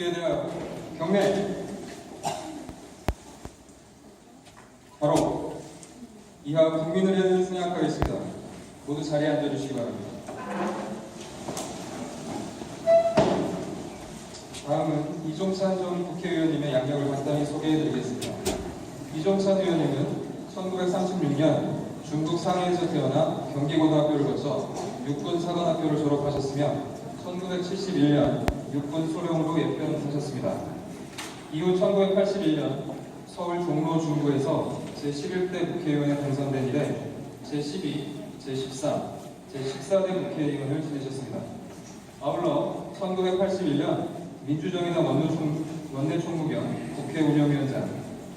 국회에 대한 경례 바로 이하 국민을 위해 생각하겠습니다. 모두 자리에 앉아주시기 바랍니다. 다음은 이종찬 전 국회의원님의 양력을 간단히 소개해드리겠습니다. 이종찬 의원님은 1936년 중국 상해에서 태어나 경기고등학교를 거쳐 육군 사관학교를 졸업하셨으며 1971년 육군 소령으로 예편하셨습니다. 이후 1981년 서울 종로 중구에서 제11대 국회의원에 당선된 이래 제12, 제13, 제14대 국회의원을 지내셨습니다. 아울러 1981년 민주정의당 원내총, 원내총무겸 국회 운영위원장,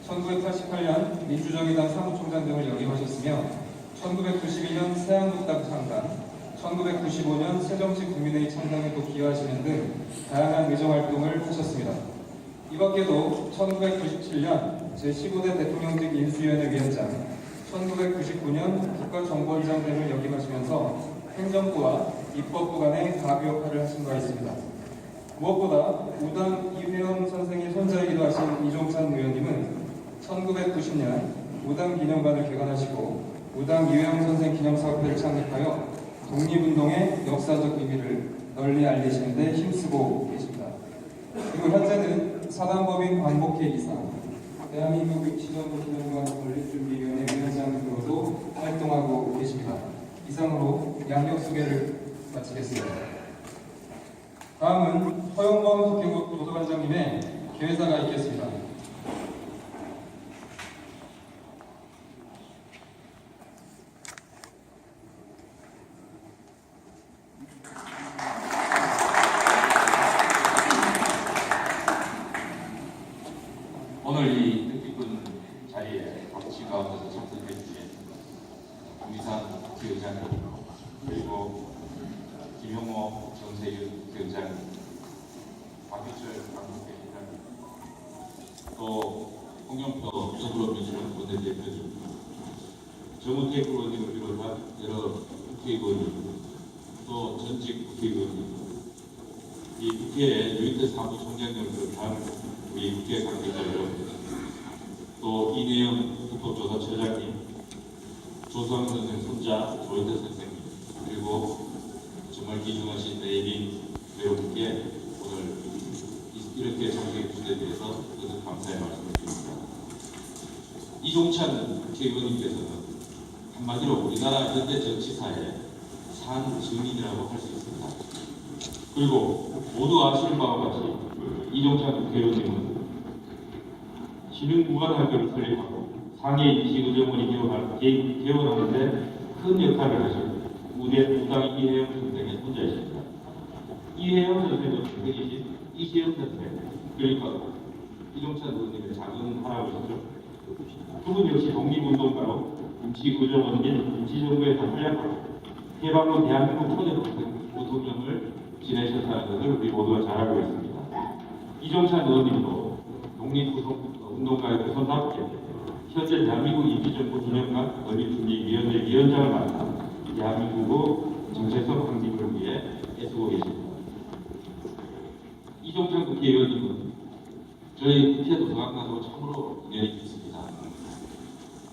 1988년 민주정의당 사무총장 등을 역임하셨으며 1992년 새한국당 창당, 1995년 새정치 국민회의 창당에도 기여하시는 등 다양한 의정 활동을 하셨습니다. 이 밖에도 1997년 제15대 대통령직 인수위원회 위원장, 1999년 국가정보원장 등을 역임하시면서 행정부와 입법부 간의 가교 역할을 하신 바 있습니다. 무엇보다 우당 이회영 선생의 손자이기도 하신 이종찬 의원님은 1990년 우당 기념관을 개관하시고 우당 이회영 선생 기념사업회를 창립하여 독립운동의 역사적 의미를 널리 알리시는 데 힘쓰고 계십니다. 그리고 현재는 사단법인 광복회 이사, 대한민국 지정부 기념관 건립준비위원회 위원장 등으로도 활동하고 계십니다. 이상으로 양력 소개를 마치겠습니다. 다음은 허용범 국회국 도서관장님의 개회사가 있겠습니다. 오늘 이 뜻깊은 자리에 박씨 가운데서 참석해 주신 김희상 국회의장님 그리고 김용호 정세윤 국회의장님 박희철 강국회의장님 또 홍영표 더불어민주당 원내대표님 정은택 의원님을 비롯한 여러 국회의원님 또 전직 국회의원님 이 국회의 유인태 사무총장님을 비롯한 우리 국회 관계자 여러분, 또 이내영 국토조사처장님, 조수환 선생 손자 조인태 선생님, 그리고 정말 귀중하신 내빈 배우분께 오늘 이- 이렇게 정기의 주제에 대해서 뜻은 감사의 말씀을 드립니다. 이종찬 국회의원님께서는 한마디로 우리나라 현대 정치사의 산 증인이라고 할 수 있습니다. 그리고 모두 아시는 바와 같이 이종찬 국회의원님은 신흥무관학교를 설립하고 상해 임시의정원이 개원하는데 큰 역할을 하신 우대 우당 이혜영 선생의 손자이십니다. 이혜영 선생은 대기신 이시영 선생, 그러니까 이종찬 의원님의 작은 할아버지죠. 그분 역시 독립운동가로 임시의정원 및 임시정부에서 활약하고 해방 후 대한민국 초대 부통령을 지내셨다는 것을 우리 모두가 잘 알고 있습니다. 이종찬 의원님도 독립운동가의 손답게 현재 대한민국 임시정부 기념관 건립준비위원회 위원장을 맡아 대한민국의 정체성 확립을 위해 애쓰고 계십니다. 이종찬 국회의원님은 저희 국회 도서관과도 참으로 인연이 있습니다.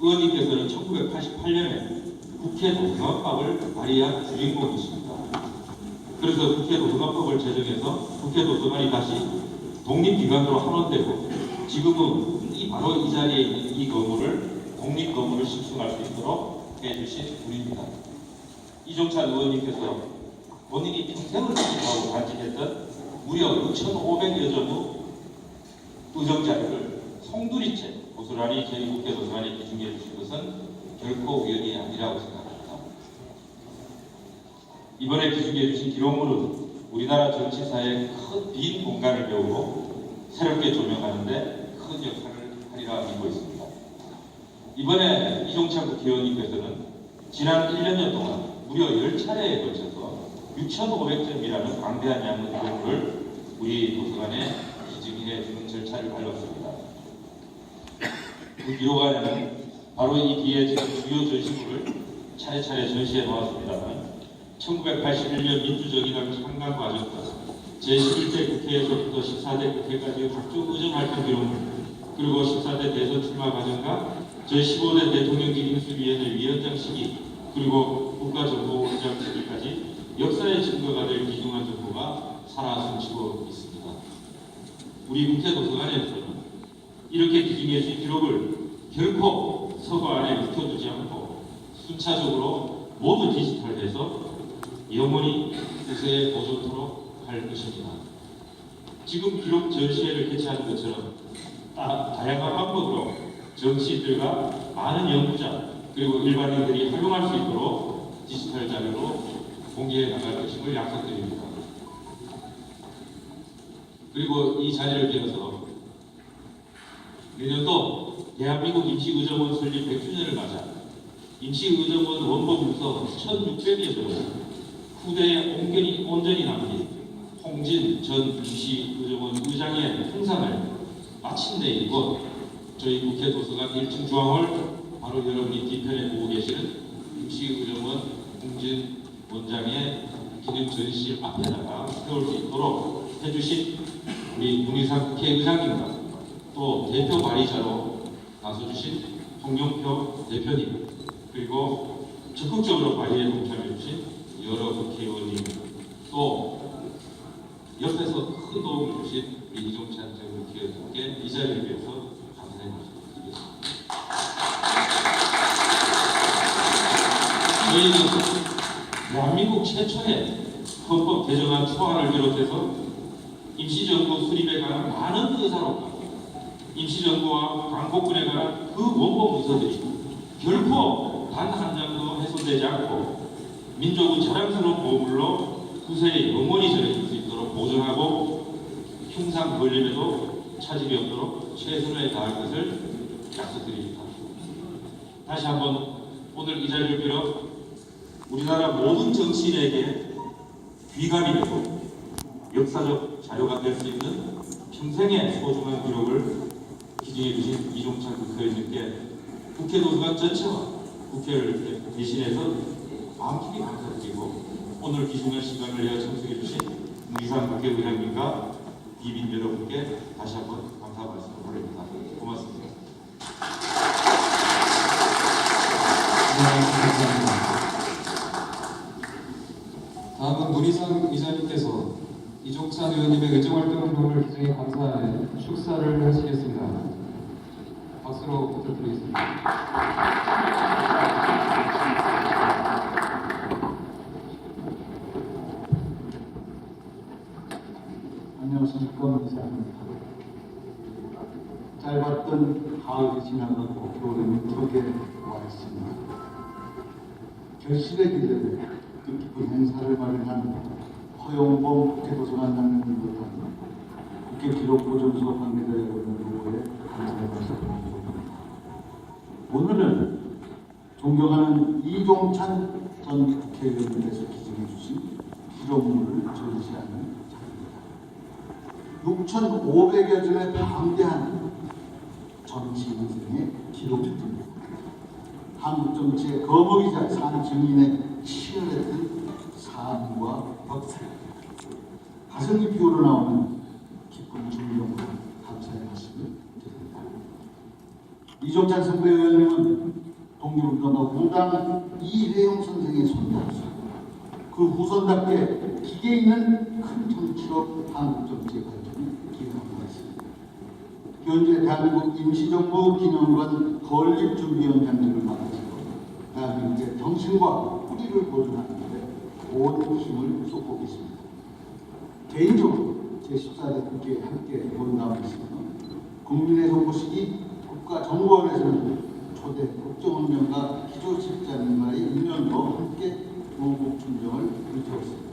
의원님께서는 1988년에 국회 도서관법을 발의한 주인공이십니다. 그래서 국회 도서관법을 제정해서 국회 도서관이 다시 독립기관으로 환원되고 지금은 이 바로 이 자리에 있는 이 건물을 독립 건물을 식수할 수 있도록 해주신 분입니다. 이종찬 의원님께서 본인이 평생을 지속하고 간직했던 무려 2,500여 점의 의정 자료를 송두리째 고스란히 저희 국회 도서관에 기증해 주신 것은 결코 우연이 아니라고 생각합니다. 이번에 기증해 주신 기록물은 우리나라 정치사의 큰 빈 공간을 메우고 새롭게 조명하는데 큰 역할을 하리라 믿고 있습니다. 이번에 이종찬 국회의원님께서는 지난 1년여 동안 무려 10차례에 걸쳐서 6,500점이라는 광대한 양의 기록물을 우리 도서관에 기증해 주는 절차를 밟았습니다. 그 기록 안에는 바로 이 뒤에 지금 주요 전시물을 차례차례 전시해 놓았습니다만 1981년 민주정의당 창당 과정과 제11대 국회에서부터 14대 국회까지 각종 의정 활동 기록물 그리고 14대 대선 출마 과정과 제15대 대통령직 인수위원회 위원장 시기 그리고 국가정보원장 시기까지 역사의 증거가 될 귀중한 정보가 살아 숨쉬고 있습니다. 우리 국회 도서관에서는 이렇게 기증해진 기록을 결코 서고 안에 묵혀두지 않고 순차적으로 모두 디지털해서 영원히 후세에 보존토록 할 것입니다. 지금 기록 전시회를 개최하는 것처럼 다, 다양한 방법으로 정치인들과 많은 연구자 그리고 일반인들이 활용할 수 있도록 디지털 자료로 공개해 나갈 것임을 약속드립니다. 그리고 이 자리를 빌어서 내년도 대한민국 임시의정원 설립 100주년을 맞아 임시의정원 원본 문서 1600여 점 후대에 온전히, 온전히 남긴 홍진 전 임시의정원 의장의 통상을 마침내 이곳 저희 국회 도서관 1층 중앙홀 바로 여러분이 뒤편에 보고 계시는 임시의정원 홍진 원장의 기념 전시실 앞에다가 세울 수 있도록 해주신 우리 문희상 국회의장님과 또 대표 발의자로 나서주신 홍영표 대표님. 그리고 적극적으로 발의에 동참해주신 여러 국회의원님. 또 옆에서 큰 도움을 주신 이종찬 전 국회의원께 이 자리를 위해서 감사의 말씀 드리겠습니다. 저희는 대한민국 최초의 헌법 개정안 초안을 비롯해서 임시정부 수립에 관한 많은 의사록과 임시정부와 광복군에 관한 그 원본 문서들이 결코 단 한 장도 훼손되지 않고 민족의 자랑스러운 보물로 후세에 영원히 전해질 수 있도록 보존하고 흉상 건립에도 차질이 없도록 최선을 다할 것을 약속드립니다. 다시 한번 오늘 이 자리를 빌어 우리나라 모든 정치인에게 귀감이 되고 역사적 자료가 될 수 있는 평생의 소중한 기록을 기증해 주신 이종찬 국회의원님께 국회 도서관 전체와 국회를 대신해서 마음 깊이 감사드리고 오늘 귀중한 시간을 내어 참석해 주신 문희상 국회의장님과 비빈 여러분께 다시 한번 감사 말씀을 올립니다. 고맙습니다. 네. 다음은 문희상 이종찬 의원님의 의정활동 활동을 기증해 감사하는 축사를 하시겠습니다. 박수로 부탁드리겠습니다. 안녕하십니까 문사입니다. 짧았던 가을이 지나가고 겨울은 턱에 와 있습니다. 결실의 길을 뜻깊은 행사를 마련한 허용범 국회도서관장님을 비롯한 국회 기록보존소 관계자 여러분들께 감사의 드립니다. 오늘은 존경하는 이종찬 전 국회의원님께서 기증해 주신 기록물을 전시하는 자리입니다. 6,500여 점의 방대한 정치 인생의 기록들입니다. 한국 정치의 거목이자 산 증인의 치열했던 삶과 역사, 가슴 깊이 우러 나오는 깊은 존경과 감사의 말씀을 드립니다. 이종찬 선배 의원님은 독립운동가 우당 이회용 선생의 손자로서 그 후손답게 기계 있는 큰 정치로 한국 정치의 발전을 기여하고 있습니다. 현재 대한민국 임시정부 기념관 건립준비위원장직을 맡으시고 대한민국의 정신과 뿌리를 보존하는 데 온 힘을 쏟고 계십니다. 개인적으로 제14대 국회에 함께 본담을 있으며 국민의 정보식이 국가 정보원에서는 초대 국정원장과 기조실장님과의 인연도 함께 노국춘정을 이루었습니다.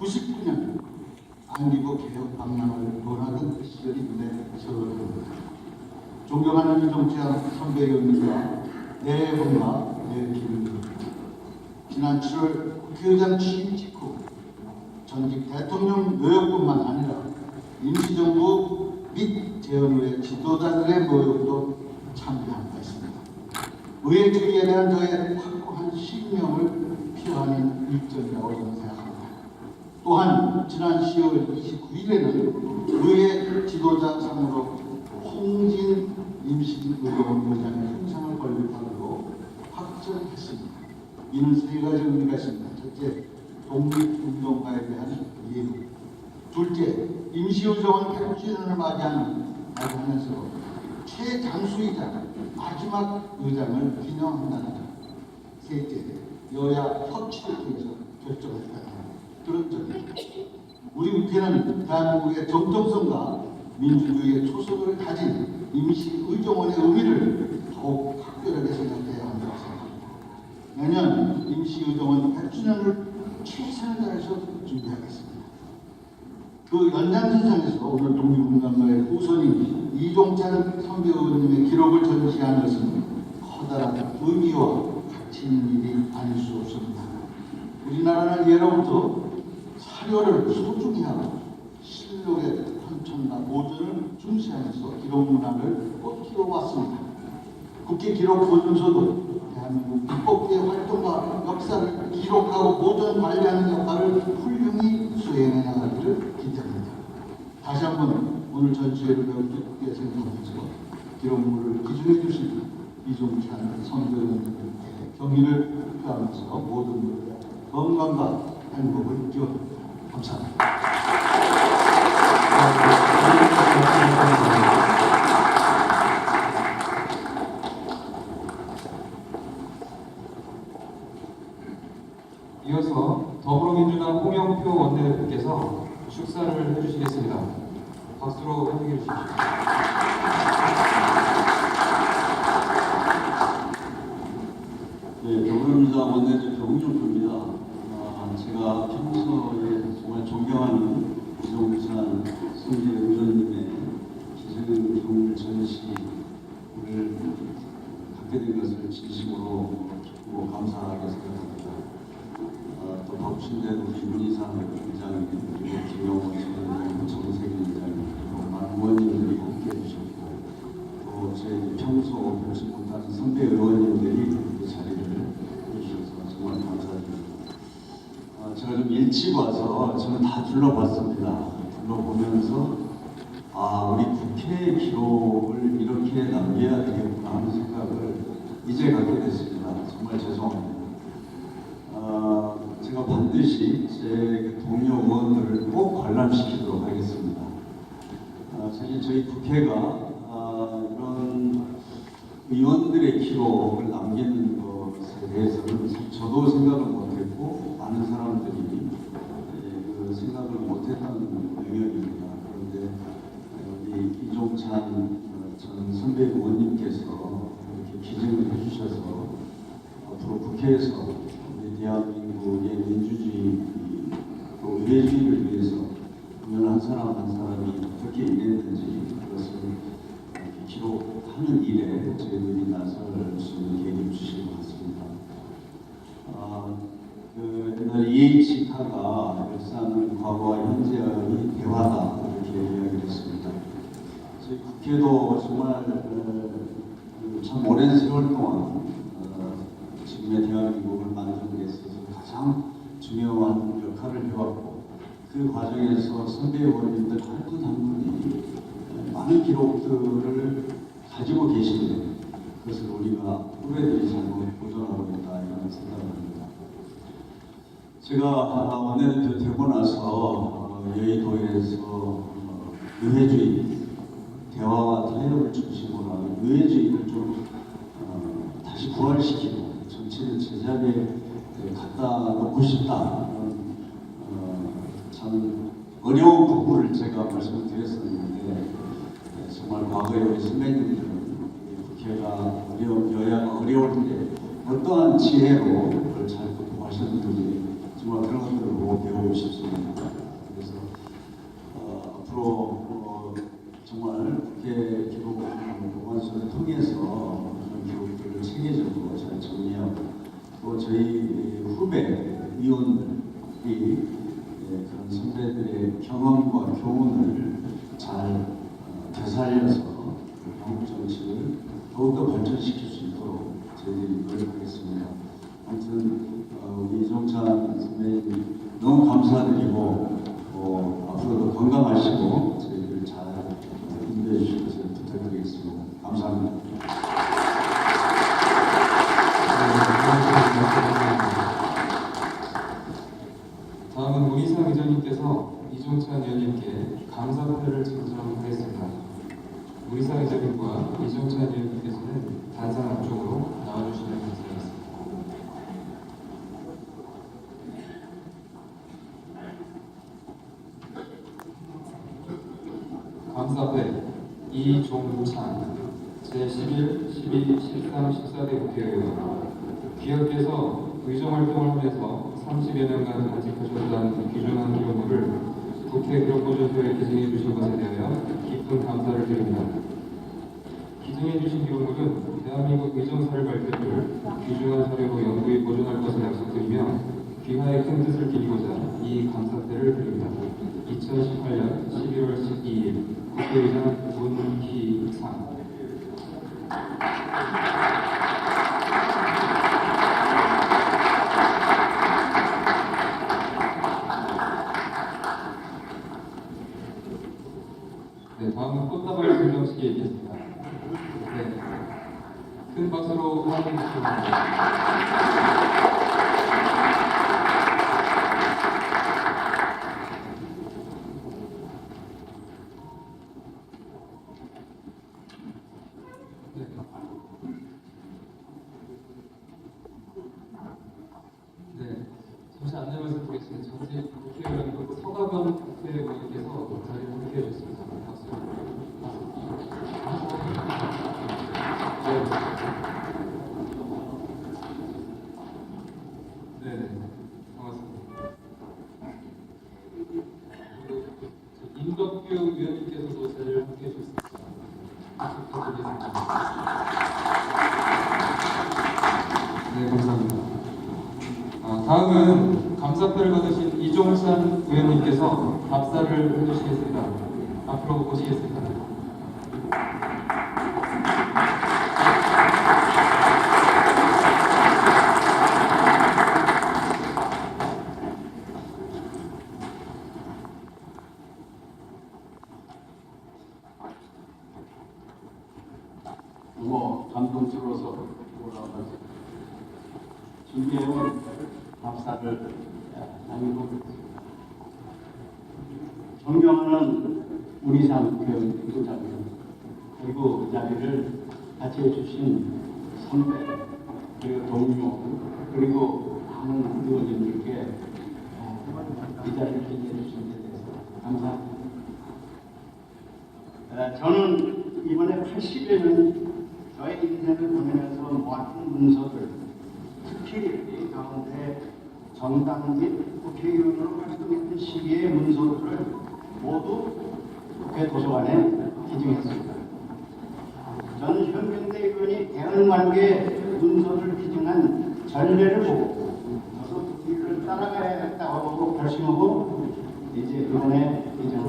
99년 안기부 개혁 방향을 원하던 시절이 눈에 서럽습니다. 존경하는 정치학 선배님과 내 분과 내 기름입니다. 지난 7월 국회의장 취임 직후 전직 대통령 노역뿐만 아니라 임시정부 및 재헌의 지도자들의 모욕도 참여한 바 있습니다. 의회 주의에 대한 저의 확고한 신념을 표하는 일정이라고 생각합니다. 또 또한 지난 10월 29일에는 의회 지도자 상으로 홍진 임시의원 의장의 형상을 권력하기로 확정했습니다. 이는 세 가지 의미가 있습니다. 첫째, 독립운동가에 대한 예우. 둘째, 임시의정원 100주년을 맞이하는 맞이하면서 최장수이자 마지막 의장을 기념한다는 점. 셋째, 여야 협치를 통해서 결정했다는 그런 점입니다. 우리 국회는 대한민국의 정통성과 민주주의의 초석을 가진 임시의정원의 의미를 더욱 각별하게 생각합니다. 내년 임시의정원 100주년을 최선을 다해서 준비하겠습니다. 그 연장선상에서 오늘 독립운동가의 후손인 이종찬 선배 의원님의 기록을 전시하는 것은 커다란 의미와 가치 있는 일이 아닐 수 없습니다. 우리나라는 예로부터 사료를 소중히 하고 실록의 현천과 보존을 중시하면서 기록 문화를 꽃키워 왔습니다. 국회 기록 보존소도 입법계의 활동과 역사를 기록하고 보존 관리하는 역할을 훌륭히 수행해 나가기를 기대합니다. 다시 한번 오늘 전시회를 매우 기쁘게 생각하면서 기록물을 기증해 주신 이종찬 선배님들께 경의를 표하면서 모든 분들의 건강과 행복을 기원합니다. 감사합니다. 이어서 더불어민주당 홍영표 원내대표께서 축사를 해주시겠습니다. 박수로 환영해 주십시오. 네, 더불어민주당 원내대표 홍준표입니다. 아, 제가 평소에 정말 존경하는 이종찬 승재 의원님의 기생 경물 전시를 갖게 된 것을 진심으로 감사하게 생각합니다. 아, 또 바쁘신데도 우리 문희상 그리고 김영원 선생님, 정세균 의장님, 그리고 많은 의원님들이 함께해 주셨고 또 저희 평소 뵙지 못하는 선배 의원님들이 그 자리를 해주셔서 정말 감사드립니다. 아, 제가 좀 일찍 와서 저는 다 둘러봤습니다. 둘러보면서 아 우리 국회의 기록을 이렇게 남겨야 되겠구나 하는 생각을 이제 갖게 됐습니다. 정말 죄송합니다. 아, 제가 반드시 제 동료 의원들을 꼭 관람시키도록 하겠습니다. 아, 사실 저희 국회가 아, 이런 의원들의 기록을 남기는 것에 대해서는 저도 생각을 못했고 많은 사람들이 예, 그 생각을 못했던 영역입니다. 그런데 우리 이종찬 어, 전 선배 의원님께서 이렇게 기증을 해주셔서 앞으로 국회에서 우리 대한민국의 민주주의 또 의회주의를 위해서 국민 한 사람 한 사람이 어떻게 일했는지 그것을 이렇게 기록하는 일에 저희들이 나설 수 있는 계기를 주신 것 같습니다. 아, 그 옛날 EH카가 역사는 과거와 현재의 대화다 이렇게 이야기를 했습니다. 국회도 정말 어, 그참 오랜 세월 동안 어, 지금의 대한민국을 만드는 데 있어서 가장 중요한 역할을 해왔고 그 과정에서 선배 의원님들 한 분 한 분이 어, 많은 기록들을 가지고 계신데 그것을 우리가 후배들이 잘못 보존하고 있다 이런 생각을 합니다. 제가 원내대표 되고 나서 어, 여의도에서 어, 의회주의 대화와 타협을 중심으로 하는 의회주의를 좀 어, 다시 부활시키고 정치를 제자리에 갖다 놓고 싶다. 어, 참 어려운 부분을 제가 말씀을 드렸었는데 네, 정말 과거에 선배님들은 이 국회가 어려운 여야가 어려울 때 어떠한 지혜로 그걸 잘 극복하셨는지 정말 그런 것들을 보고 배우고 싶습니다. 그래서 어, 앞으로 어, 정말 국회 기록 보관소를 통해서 그런 기록들을 체계적으로 잘 정리하고 또 저희 후배 위원들이 예, 그런 선배들의 경험과 교훈을 잘 어, 되살려서 한국 정치를 더욱더 발전시킬 수 있도록 저희들이 노력하겠습니다. 아무튼 어, 우리 이종찬 선배님 너무 감사드리고 어, 앞으로도 건강하시고 인도해 주실 것을 부탁드리겠습니다. 감사합니다. 다음은 문희상 의장님께서 이종찬 의원님께 감사패를 증정하겠습니다. 문희상 의장님과 이종찬 의원님께서는 단상 앞쪽으로 나와주시면 감사하겠습니다. 감사패 이종찬 제11, 12, 13, 14대 국회의원 기업에서 의정활동을 하면서 30여 년간 간직하셨던 귀중한 기록물을 국회 기록보존소에 기증해 주신 것에 대하여 깊은 감사를 드립니다. 기증해 주신 기록물은 대한민국 의정사를 밝혀줄 귀중한 사료로 영구히 보존할 것을 약속드리며 귀하의 큰 뜻을 기리고자 이 감사패를 드립니다. 2018년 11월 12일 국회의장 문희상 네, 다음은 꽃다발 증정식이 있겠습니다. 네, 큰 박수로 환영해 주시기 바랍니다. 네. 네, 잠시 안내 말씀드리겠습니다. 전체 국회의원 그 서가변 국회의원님께서 자리를 함께해 주셨습니다. 박수. 네. 네, 네, 반갑습니다. 그리고 저 임덕규 의원님께서도 자리를 함께해 주셨습니다. 박수 부탁드리겠습니다. 네, 감사합니다. 아, 다음은 감사표를 받으신 이종찬 의원님께서 답사를 해주시겠습니다. 앞으로 모시겠습니다. 너무 감동스러워서 올라와서 준비해온 답사를 나누고 존경하는 우리상 교육부장님 그리고 이 자리를 같이 해주신 선배 그리고 동료 그리고 많은 의원님들께 어, 이 자리를 기대해 주신 데 대해서 감사합니다. 에, 저는 이번에 80여년 저의 인생을 보내면서 모았던 문서들 특히 이 가운데 정당 및 국회의원으로 활동했던 시기의 문서들을 모두 국회 도서관에 기증했습니다. 저는 현명대 의원이 대한관계 문서를 기증한 전례를 보고 저도 그 길을 따라가야겠다고 결심하고 이제 의원에 기증을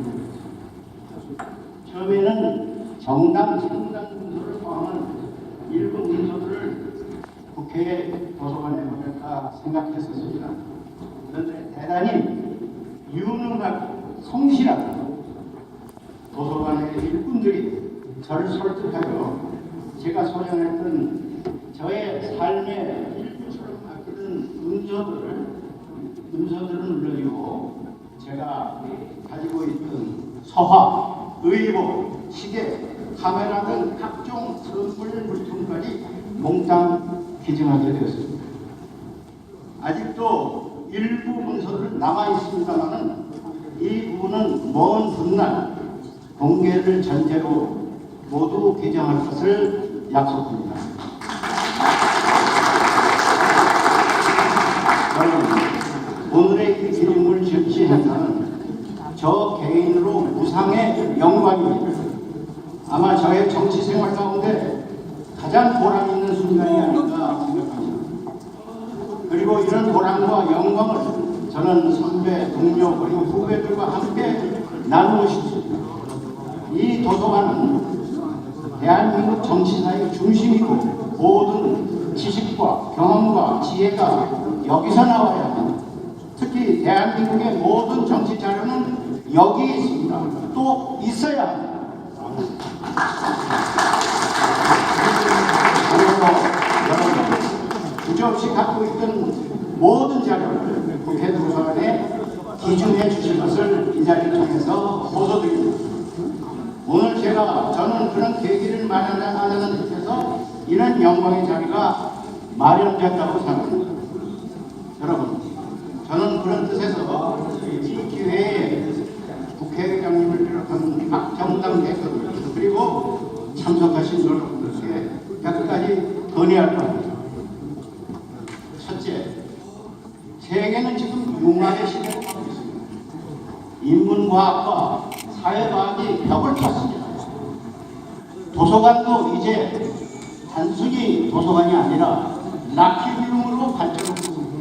했습니다. 처음에는 정당 상당 문서를 포함한 일부 문서들을 국회 도서관에 보낼까 생각했었습니다. 그런데 대단히 유능하고 성실한 도서관의 일꾼들이 저를 설득하여 제가 소장했던 저의 삶의 일부처럼 바뀌는 문서들을 문서들을 물려주고 제가 가지고 있던 서화, 의복, 시계, 카메라 등 각종 선물 물품까지 몽땅 기증하게 되었습니다. 아직도 일부 문서들 남아 있습니다만은 이 부분은 먼 훗날 공개를 전제로 모두 개정할 것을 약속합니다. 저는 오늘의 이 기념물 전시 행사는 저 개인으로 무상의 영광입니다. 아마 저의 정치 생활 가운데 가장 보람 있는 순간이 아닌가 생각합니다. 그리고 이런 보람과 영광을 저는 선배, 동료 그리고 후배들과 함께 나누고 싶습니다. 이 도서관은 대한민국 정치사의 중심이고 모든 지식과 경험과 지혜가 여기서 나와야 합니다. 특히 이 대한민국의 모든 정치 자료는 여기 있습니다. 또 있어야 합니다. 여러분 주저없이 갖고 있던 모든 자료를 국회 도서관에 기증해 주신 것을 이 자리를 통해서 보도드립니다. 오늘 제가 저는 그런 계기를 마련하는 듯해서 이런 영광의 자리가 마련됐다고 생각합니다. 여러분, 저는 그런 뜻에서 이 기회에 국회의장님을 비롯한 각 정당 대표들 그리고 참석하신 여러분들께 몇 가지 건의할 겁니다. 첫째, 세계는 지금 융합의 시대로 가고 있습니다. 인문과학과 탔습니다. 도서관도 이제 단순히 도서관이 아니라 라키룸으로 발전하고.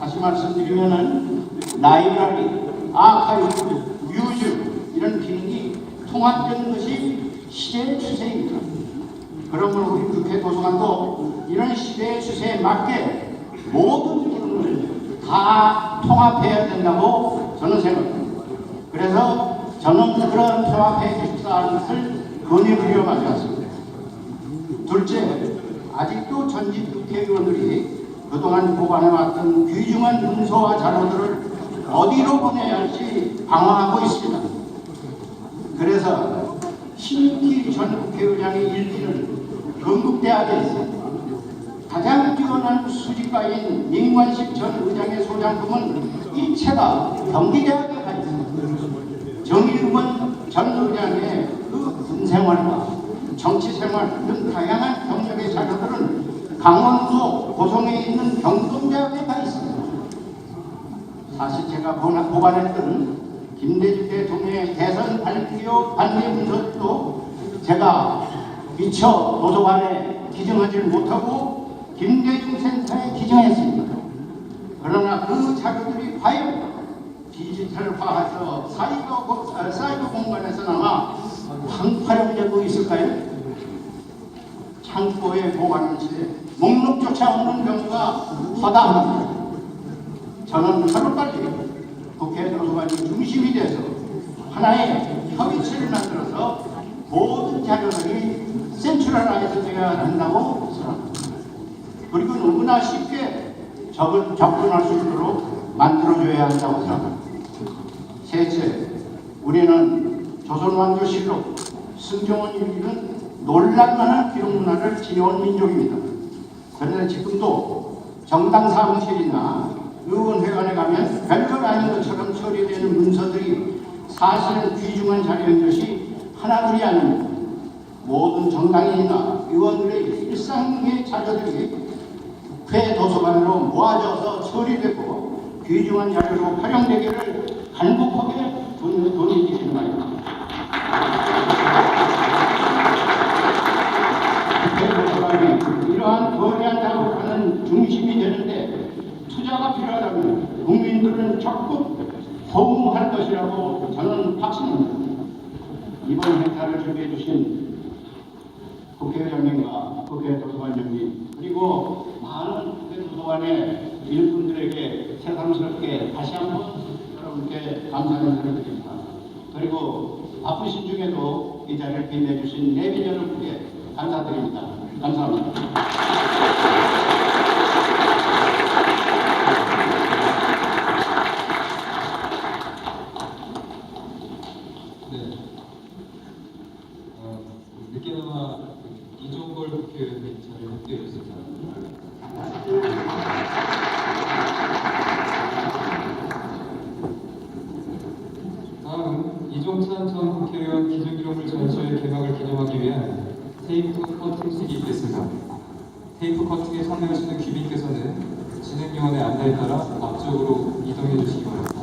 다시 말씀드리면은 라이브러리, 아카이브, 뮤즈 이런 기능이 통합되는 것이 시대의 추세입니다. 그러므로 우리 국회 도서관도 이런 시대의 추세에 맞게 모든 기능을 다 통합해야 된다고 저는 생각합니다. 그래서 저는 그런 통합해 주십사하는 것을 건의드려 마주았습니다. 둘째, 아직도 전직 국회의원들이 그동안 보관해왔던 귀중한 문서와 자료들을 어디로 보내야 할지 방황하고 있습니다. 그래서 신기 전 국회의장의 일기를 건국대학에 있습니다. 가장 뛰어난 수집가인 민관식 전 의장의 소장품은 일체가 경기대학에 가 있습니다. 정일권 전 의장의 그군 생활과 정치 생활 등 다양한 경력의 자료들은 강원도 고성에 있는 경동대학에 가 있습니다. 사실 제가 보관했던 김대중 대통령의 대선 발표 반대 문서도 제가 미처 도서관에 기증하지 못하고 김대중 센터에 기증했습니다. 그러나 그 자료들이 과연 디지털화해서 사이버, 고- 아, 사이버 공간에서나마 활용되고 있을까요? 창고에 보관한 채 목록조차 없는 경우가 허다합니다. 저는 하루빨리 국회 도서관이 중심이 돼서 하나의 협의체를 만들어서 모든 자료들이 센트럴라이즈 되어야 한다고 생각합니다. 그리고 너무나 쉽게 접근, 접근할 수 있도록 만들어줘야 한다고 생각합니다. 셋째, 우리는 조선왕조 실록, 승정원 일기는 놀랄만한 기록 문화를 지녀온 민족입니다. 그런데 지금도 정당 사무실이나 의원회관에 가면 별것 아닌 것처럼 처리되는 문서들이 사실은 귀중한 자료인 것이 하나둘이 아닙니다. 모든 정당인이나 의원들의 일상의 자료들이 국회 도서관으로 모아져서 처리되고 귀중한 자료로 활용되기를 간곡하게 돈- 돈이기는 말입니다. 이러한 거대한 작업하는 중심이 되는데 투자가 필요하다면 국민들은 적극 호응할 것이라고 저는 확신합니다. 이번 행사를 준비해 주신 국회의장님과 국회 도서관장님 그리고 많은 국회 도서관의 일꾼들에게 새삼스럽게 다시 한번 여러분께 감사의 인사를 드립니다. 그리고 바쁘신 중에도 이 자리를 빛내주신 내빈 여러분께 감사드립니다. 감사합니다. 네. 어, 늦게나마 이종걸 국회의원이 자리에 합류했습니다. 다음 이종찬 전 국회의원 기증기록물 전시회 개막을 기념하기 위한 테이프 커팅식이 있겠습니다. 테이프 커팅에 참여하시는 귀빈께서는 진행요원의 안내에 따라 앞쪽으로 이동해 주시기 바랍니다.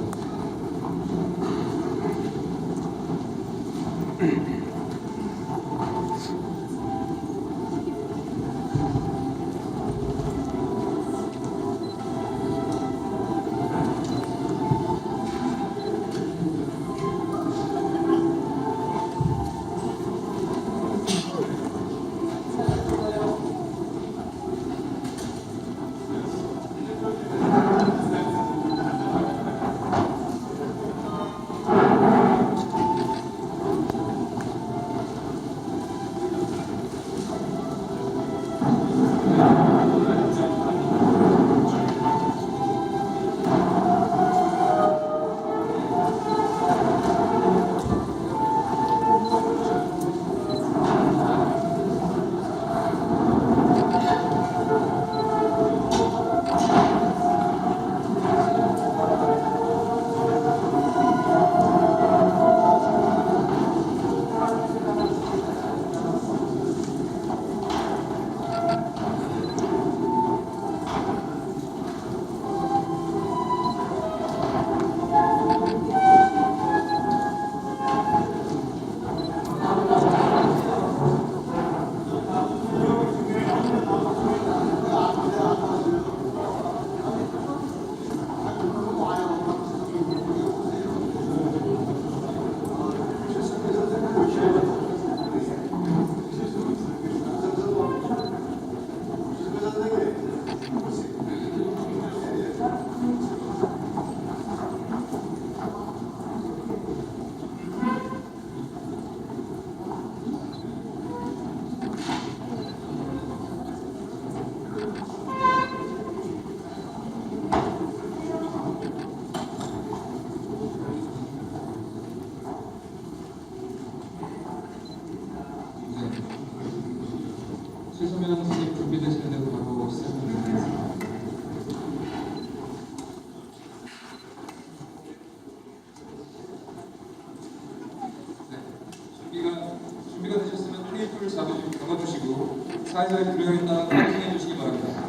사회자에 들어있다 확인해 주시기 바랍니다.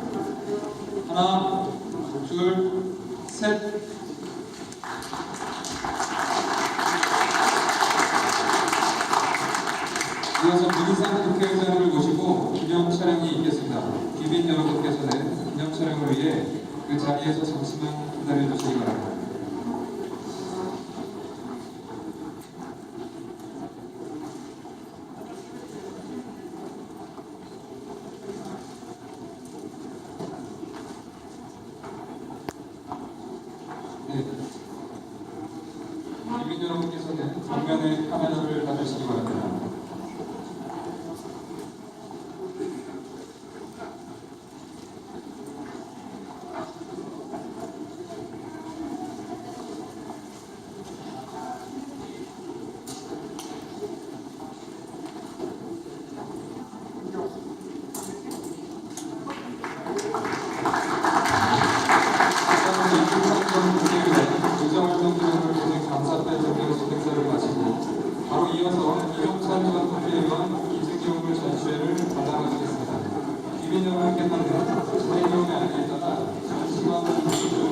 하나, 둘, 셋. 이어서 민상 국회의장을 모시고 기념 촬영이 있겠습니다. 귀빈 여러분께서는 기념 촬영을 위해 그 자리에서 잠시만 기다려 주시기 바랍니다. 이어서 기록사진관 판매회관 기생경물 전시회를 받아가시겠습니다. 김인영 함께 하는 차이경의 안에 있다가 잠시만 보시죠.